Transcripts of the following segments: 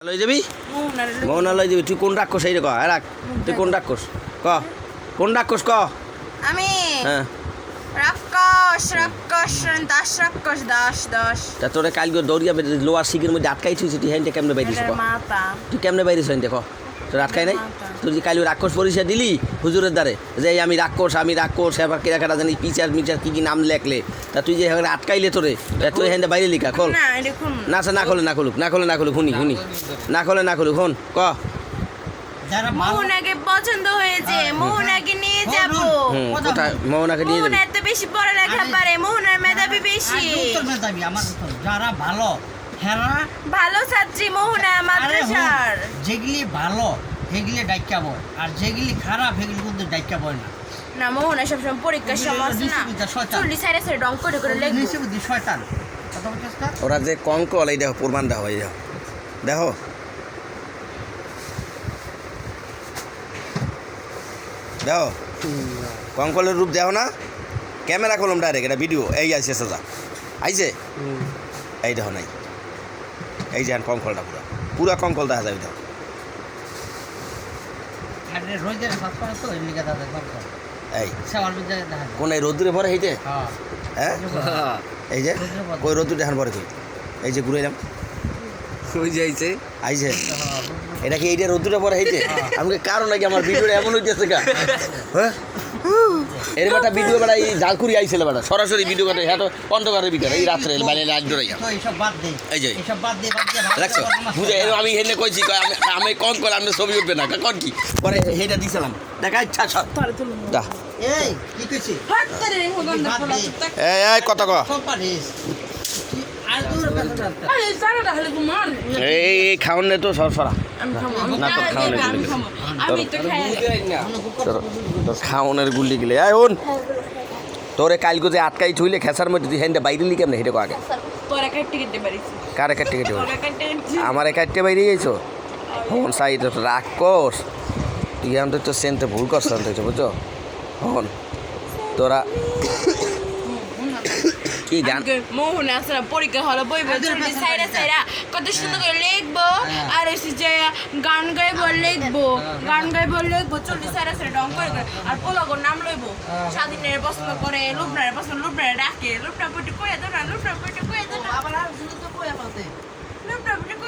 লই যাবি? মৌনা লই যাবি। তুই কোন রাক্ষস এই ক রাখ তুই কোন রাক্ষস ক। কোন রাক্ষস ক? আমি। হ্যাঁ রাক্ষস রাক্ষস দাস রাক্ষস দাস দাস। তা তোরে কালকে দৌড়িয়া লোয়ার শিখের মধ্যে আটকাই তুই হ্যান্ডে কেমনে বাইরিস তুই কেমনে বাইরিস হ্যান্ডে ক? তোর খাই নাই? তুই যে কালি রাক্ষস পরিচয় দিলি হুজুরের দ্বারে যে এই আমি রাক্ষস আমি রাক্ষস এবার কেরা কেরা জানি পিচার মিচার কি কি নাম লেখলে। তা তুই যে আটকাইলে তোরে তুই হ্যান্ডে বাইরে লিখা খোল। না দেখুন না খোলে না খুলুক না খোলে না খুলুক শুনি শুনি। না খোলে না খুলুক হন ক। মোহনাকে পছন্দ হয়েছে মোহনাকে নিয়ে যাব। কোথায় মোহনাকে নিয়ে যাবি। এত বেশি পড়ালেখা পারে মোহনার মেধাবী বেশি। যারা ভালো হেরা ভালো ছাত্রী মোহনা মাদ্রাসার। যেগুলি ভালো সেগুলি ডাইকা বয়। আর যেগুলি খারাপ সেগুলি কিন্তু ডাইকা বয় না। না মোহনা সবসময় পরীক্ষার সময় না। নিশ্চিত সাইডে সাইডে রং করে করে লিখব বুদ্ধি শয়তান। কথা বলছিস না ওরা যে কঙ্কল এই দেখো প্রমাণ দেখো এই দেখো। দেখো। দেখো। কঙ্কলের রূপ দেখো না। ক্যামেরা করলাম ডাইরেক্ট এটা ভিডিও এই আছে সাজা। আইছে এই দেখো নাই। এই যে কঙ্কলটা পুরো। পুরা কঙ্কল দেখা যাবে দেখো। এই কোন এই রোদ্দুরে পরে হইতে হ্যাঁ। হ্যাঁ? এই যে কই রোদ্দুর দেখান পরে কই? এই যে ঘুরে এলাম। ওই যাইছে আইছে। এটা কি এইটা রোদ্দুরে পরে হইতে আমাকে কারণ নাকি আমার ভিডিওটা এমন হইতেছে গা? হ্যাঁ? এর বেটা ভিডিও বেটা এই জালকুড়ি আইছিল বেটা সরাসরি ভিডিও করে হ্যাঁ তো অন্ধকারের ভিতরে এই রাত্রে বাইরে রাত দে এই যে। দেখছ? বুঝে। আমি হেলে কইছি কই আমি আমি কম করে আমি ছবি উঠবে না কন কি? পরে হেটা দিছিলাম। দেখা ইচ্ছা সব এই কি কইছি বাদ দে। এই খাওন নে তো সর সরা। আমি খাব না তো খাওন তো তোর খাওনের গুলি গেলে। আয় ওন তোরে কালকে যে আটকাই ছুইলে খেসার মধ্যে তুই হ্যান্ডে বাইরে লিখে হেঁটে কো আগে। কারে কাটতে কেটে আমার কাটতে বাইরে গেছো হন সাইড রাগ কর তুই আমাদের তো সেন্টে ভুল করছ বুঝছ? হন। তোরা কি মোহন আসলে পরীক্ষা হলো বই বই চলবে সাইডা সাইডা কত সুন্দর করে লিখব। আর এসে যে গান গাইবো লিখব। গান গাইবো লিখব চল্লিশ সাইডা সাইডা ডং করে করে। আর পোলাগোর নাম লইবো। স্বাধীনের পছন্দ করে লুবনারে পছন্দ লুবনারে ডাকে। লুবনা পটি কয়ে দাও না লুবনা পুটি কয়ে দাও না। আবার আর জন্য তো কইয়া পাতে লুবনা পুটি কয়ে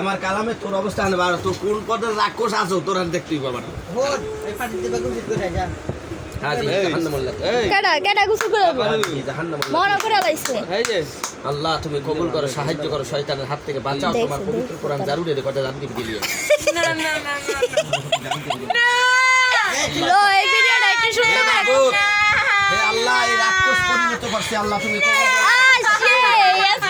আমার কালামে তোর অবস্থা আনবা তোর কোন পদে রাক্ষস আছো তোর আর দেখতেই পাবা না। হন এই পানিতে বেগুন করে যা কেডা কেডা গুছু করে মরা করে লাইছে। এই যে। আল্লাহ তুমি কবুল করো সাহায্য করো শয়তানের হাত থেকে বাঁচাও তোমার পবিত্র। কোরআন জারুরে কথা জানতে দিলি। না না না না না। লো এই ভিডিওটা একটু সুন্দর করে হে আল্লাহ এই রাক্ষস পরিণত করছে আল্লাহ তুমি কবুল করো আসে আজকে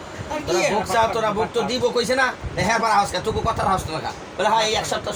তোরা ভোগ চা তোরা ভোগ তো দিব, কইছে না হ্যাঁ বার হাউস তোকে কথা হাউস লাগা। বলে হ্যাঁ এই এক সপ্তাহ